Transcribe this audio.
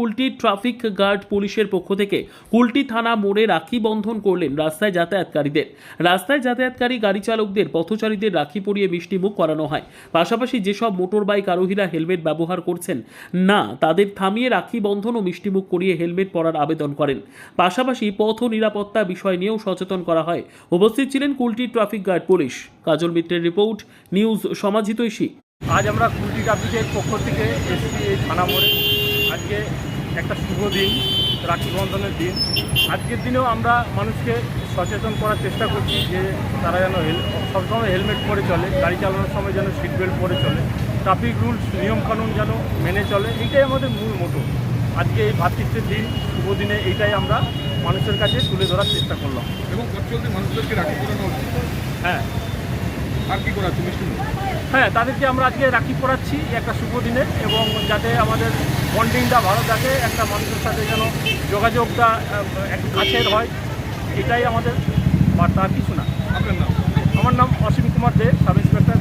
Kulti traffic guard পুলিশের পক্ষ থেকে কুলটি থানা মোড়ে রাখি বন্ধন করলেন রাস্তায় যাতায়াতকারীদের। রাস্তায় যাতায়াতকারী গাড়ি চালকদের, পথচারীদের রাখি পরিয়ে মিষ্টি মুখ করানো হয়। পাশাপাশি যেসব মোটর বাইক আরোহীরা হেলমেট ব্যবহার করছেন, না, তাদের থামিয়ে রাখি বন্ধন ও মিষ্টিমুখ করিয়ে হেলমেট পরার আবেদন করেন। পাশাপাশি পথ নিরাপত্তা বিষয় নিয়েও সচেতন করা হয়। উপস্থিত ছিলেন Kulti traffic guard police. Kajal মিত্রের রিপোর্ট, নিউজ সমাজিতৈষী আজ আমরা কুলটি ট্রাফিকের পক্ষ থেকে এই থানা মোড়ে। আজকে একটা শুভ দিন রাখি বন্ধনের দিন। আজকের দিনেও আমরা মানুষকে সচেতন করার চেষ্টা করছি যে তারা যেন সবসময় হেলমেট পরে চলে গাড়ি চালানোর সময় যেন সিট বেল্ট পরে চলে ট্রাফিক রুলস নিয়মকানুন যেন মেনে চলে এইটাই আমাদের মূল মোটো আজকে এই ভাতৃত্বের দিন শুভ দিনে এইটাই আমরা মানুষের কাছে তুলে ধরার চেষ্টা করলাম। এবং চলতে মানুষদেরকে রাখি করানো হ্যাঁ। আর কি করা হচ্ছে হ্যাঁ তাদেরকে আমরা আজকে রাখি পড়াচ্ছি একটা শুভ দিনে এবং যাতে আমাদের বন্ডিংটা ভালো থাকে একটা মানুষের সাথে যেন যোগাযোগটা এক একটু কাছের হয় এটাই আমাদের বার্তা আর কিছু না। আমার নাম অসীম কুমার দে সাব ইন্সপেক্টর।